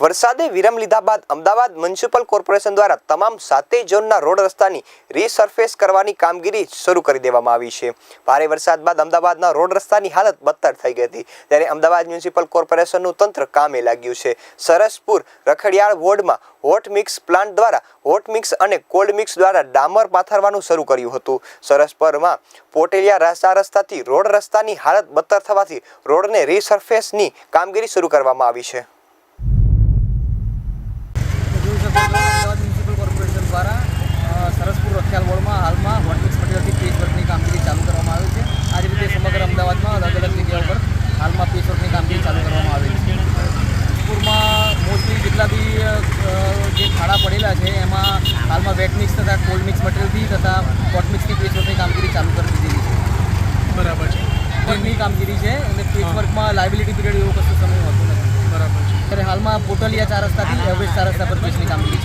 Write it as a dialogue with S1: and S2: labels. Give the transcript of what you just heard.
S1: વરસાદે વિરામ લીધા બાદ અમદાવાદ મ્યુનિસિપલ કોર્પોરેશન દ્વારા તમામ સાતે ઝોનના રોડ રસ્તાની રીસર્ફેસ કરવાની કામગીરી શરૂ કરી દેવામાં આવી છે. ભારે વરસાદ બાદ અમદાવાદના રોડ રસ્તાની હાલત બદતર થઈ ગઈ હતી. ત્યારે અમદાવાદ મ્યુનિસિપલ કોર્પોરેશનનું તંત્ર કામે લાગ્યું છે. સરસપુર, રખડિયાળ વોર્ડમાં હોટ મિક્સ પ્લાન્ટ દ્વારા હોટ મિક્સ અને કોલ્ડ મિક્સ દ્વારા ડામર પાથરવાનું શરૂ કર્યું હતું. સરસપરમાં પોટેલિયા રસ્તા રસ્તાથી રોડ રસ્તાની હાલત બદતર થવાથી રોડને રીસર્ફેસની કામગીરી શરૂ કરવામાં આવી છે
S2: જોઈ શકો છો અમદાવાદ મ્યુનિસિપલ કોર્પોરેશન દ્વારા અ, સરસપુર રખિયાલ વોર્ડમાં હાલમાં વોટમિક્સ મટીરિયલથી પેચ વર્કની કામગીરી ચાલુ કરવામાં આવે છે. આ રીતે સમગ્ર અમદાવાદમાં અલગ અલગ જગ્યાઓ પર હાલમાં પેચ વર્કની કામગીરી ચાલુ કરવામાં આવે છે. પૂરમાં મોસ્ટલી જેટલા બી જે ખાડા પડેલા છે એમાં હાલમાં વેટ મિક્સ તથા કોલ્ડ મિક્સ મટીરિયલથી તથા વોટમિક્સથી પેચ વર્કની કામગીરી ચાલુ કરી દીધી છે.
S3: બરાબર છે.
S2: વર્કની કામગીરી છે અને પેચ વર્કમાં લાયબિલિટી પીરિયડ એવું કશું સમય હોતું નથી.
S3: બરાબર છે.
S2: ત્યારે હાલમાં પોટલિયા ચાર રસ્તાથી એવરેજ ચાર રસ્તા પર પેચની કામગીરી